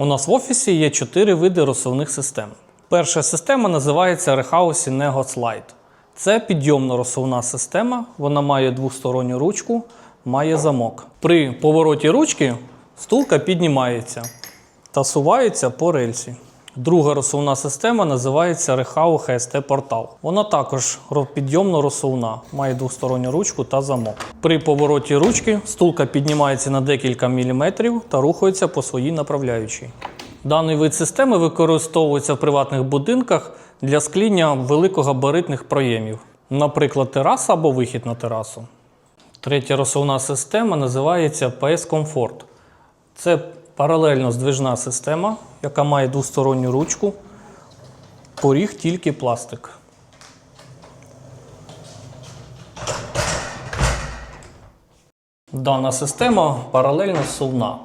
У нас в офісі є чотири види розсувних систем. Перша система називається Rehouse Nego Slide. Це підйомно розсувна система, вона має двосторонню ручку, має замок. При повороті ручки стулка піднімається та сувається по рельсі. Друга розсувна система називається Rehau HST Portal. Вона також підйомно розсувна, має двосторонню ручку та замок. При повороті ручки стулка піднімається на декілька міліметрів та рухається по своїй направляючій. Даний вид системи використовується в приватних будинках для скління великогабаритних проємів, наприклад, тераса або вихід на терасу. Третя розсувна система називається PS Comfort. Це паралельно здвижна система, яка має двосторонню ручку. Поріг тільки пластик. Дана система паралельно сувна.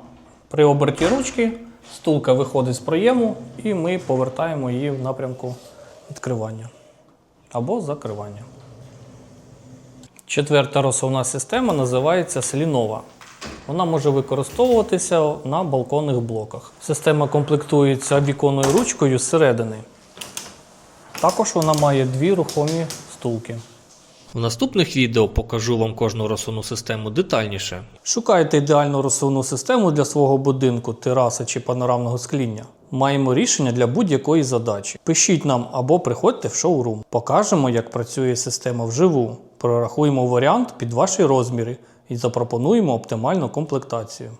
При оберті ручки стулка виходить з проєму і ми повертаємо її в напрямку відкривання або закривання. Четверта розсувна система називається слінова. Вона може використовуватися на балконних блоках. Система комплектується віконною ручкою зсередини. Також вона має дві рухомі стулки. В наступних відео покажу вам кожну розсувну систему детальніше. Шукайте ідеальну розсувну систему для свого будинку, тераси чи панорамного скління. Маємо рішення для будь-якої задачі. Пишіть нам або приходьте в шоурум. Покажемо, як працює система вживу. Прорахуємо варіант під ваші розміри і запропонуємо оптимальну комплектацію.